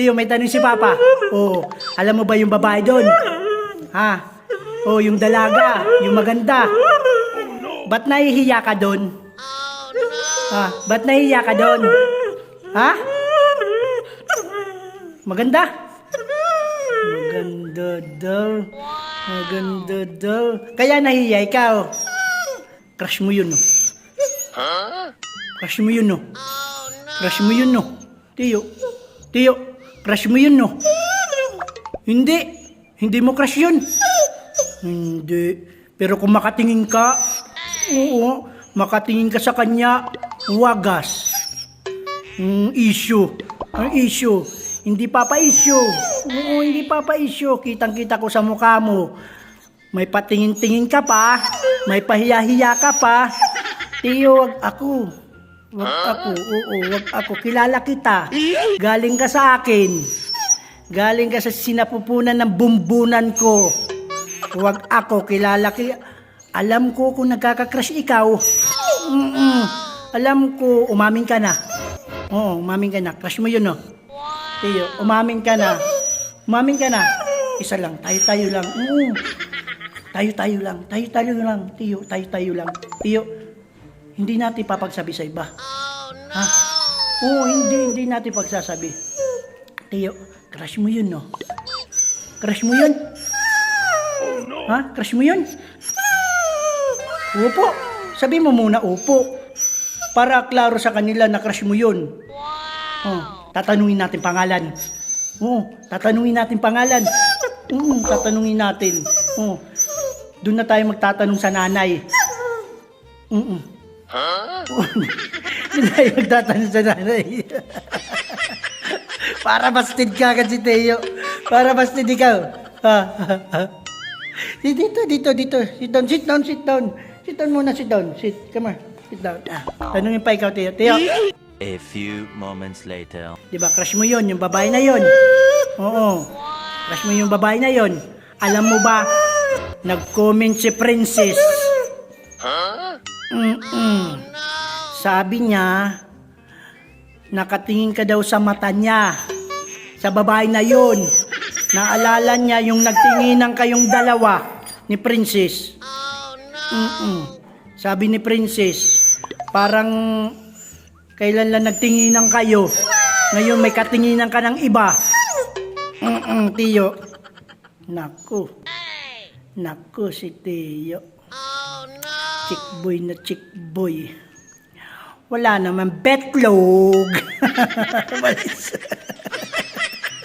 Tiyo, may tanong si Papa. Oh, alam mo ba yung babae doon? Ha? Oh, yung dalaga, yung maganda. Ba't nahihiya ka doon? Ha? Ba't nahihiya ka doon? Ha? Maganda? Maganda daw. Maganda daw. Kaya nahihiya ikaw. Crush mo yun, no? Crush mo yun, no? Crush mo yun, no? Tiyo. Tiyo. Crush mo yun, no? Hindi. Hindi mo crush yun. Hindi. Pero kung makatingin ka, oo, makatingin ka sa kanya, wagas. Mm, issue. Ang issue. Hindi papa-issue. Oo, hindi papa-issue. Kitang-kita ko sa mukha mo. May patingin-tingin ka pa. May pahiya-hiya ka pa. Tiyo, ako. Wag ako. Oo, wag ako. Kilala kita. Galing ka sa akin. Galing ka sa sinapupunan ng bumbunan ko. Wag ako. Kilala ki... Alam ko kung nagkakakrush ikaw. Mm-mm. Alam ko, umamin ka na. Oo, umamin ka na. Crush mo yun, no? Tiyo, umamin ka na. Umamin ka na. Isa lang, tayo-tayo lang. Oo. Tayo-tayo lang. Tayo-tayo lang. Tiyo, tayo-tayo lang. Tiyo, hindi natin papagsabi sa iba. Ha? Oo, hindi, hindi natin pagsasabi. Tiyo, crush mo yun, no? Crush mo yun? Ha? Crush mo yun? Upo. Sabi mo muna, upo. Para klaro sa kanila na crush mo yun. Oh, tatanungin natin pangalan. Oh, tatanungin natin pangalan. Oo, tatanungin natin. Oh, doon na tayo magtatanong sa nanay. Mm Doon tayo magtatanong sa nanay. Para bastid ka kasi Teo. Para bastid ikaw. Dito, dito, dito. Sit down, sit down, sit down. Sit down muna, sit down. Sit, come on. Sit down. Ah, tanungin pa ikaw, Teo. Teo, A few moments later. Di ba, crush mo yon yung babae na yon. Oo. Crush mo yung babae na yon. Alam mo ba, nag-comment si Princess. Mm-mm. Sabi niya, nakatingin ka daw sa mata niya. Sa babae na yon. Naalala niya yung nagtinginan kayong dalawa ni Princess. Mm-mm. Sabi ni Princess, parang kailan lang nagtinginan kayo. Ngayon may katinginan ka ng iba. Mm-mm, Tiyo. Naku. Naku si Tiyo. Chick boy na chick boy. Wala naman betlog.